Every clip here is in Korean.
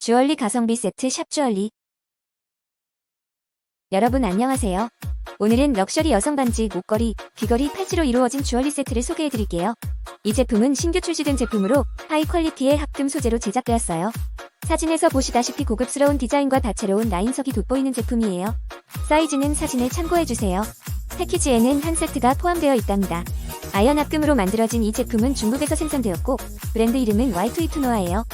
주얼리 가성비 세트 샵 주얼리 여러분 안녕하세요. 오늘은 럭셔리 여성 반지, 목걸이, 귀걸이, 팔찌로 이루어진 주얼리 세트를 소개해드릴게요. 이 제품은 신규 출시된 제품으로 하이 퀄리티의 합금 소재로 제작되었어요. 사진에서 보시다시피 고급스러운 디자인과 다채로운 라인석이 돋보이는 제품이에요. 사이즈는 사진을 참고해주세요. 패키지에는 한 세트가 포함되어 있답니다. 아연 합금으로 만들어진 이 제품은 중국에서 생산되었고 브랜드 이름은 와이투이 투노아예요.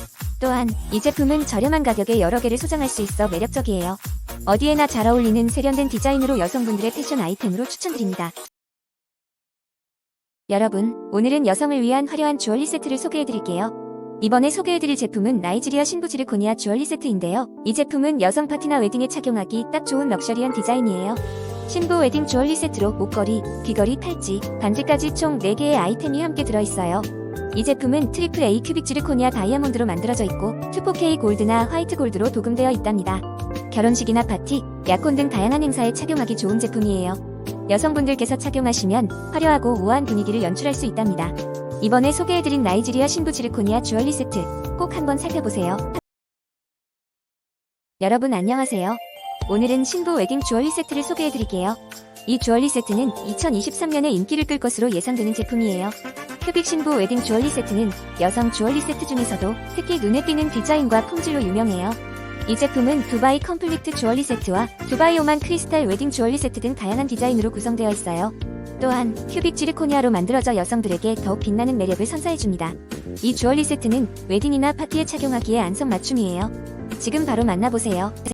또한 이 제품은 저렴한 가격에 여러 개를 소장할 수 있어 매력적이에요. 어디에나 잘 어울리는 세련된 디자인으로 여성분들의 패션 아이템으로 추천드립니다. 여러분, 오늘은 여성을 위한 화려한 주얼리 세트를 소개해드릴게요. 이번에 소개해드릴 제품은 나이지리아 신부 지르 코니아 주얼리 세트인데요. 이 제품은 여성 파티나 웨딩에 착용하기 딱 좋은 럭셔리한 디자인이에요. 신부 웨딩 주얼리 세트로 목걸이, 귀걸이, 팔찌, 반지까지 총 4개의 아이템이 함께 들어있어요. 이 제품은 트리플 A 큐빅 지르코니아 다이아몬드로 만들어져 있고 2,4K 골드나 화이트 골드로 도금되어 있답니다. 결혼식이나 파티, 약혼 등 다양한 행사에 착용하기 좋은 제품이에요. 여성분들께서 착용하시면 화려하고 우아한 분위기를 연출할 수 있답니다. 이번에 소개해드린 나이지리아 신부 지르코니아 주얼리 세트 꼭 한번 살펴보세요. 여러분 안녕하세요. 오늘은 신부 웨딩 주얼리 세트를 소개해드릴게요. 이 주얼리 세트는 2023년에 인기를 끌 것으로 예상되는 제품이에요. 큐빅 신부 웨딩 주얼리 세트는 여성 주얼리 세트 중에서도 특히 눈에 띄는 디자인과 품질로 유명해요. 이 제품은 두바이 컴플리트 주얼리 세트와 두바이 오만 크리스탈 웨딩 주얼리 세트 등 다양한 디자인으로 구성되어 있어요. 또한 큐빅 지르코니아로 만들어져 여성들에게 더욱 빛나는 매력을 선사해줍니다. 이 주얼리 세트는 웨딩이나 파티에 착용하기에 안성맞춤이에요. 지금 바로 만나보세요.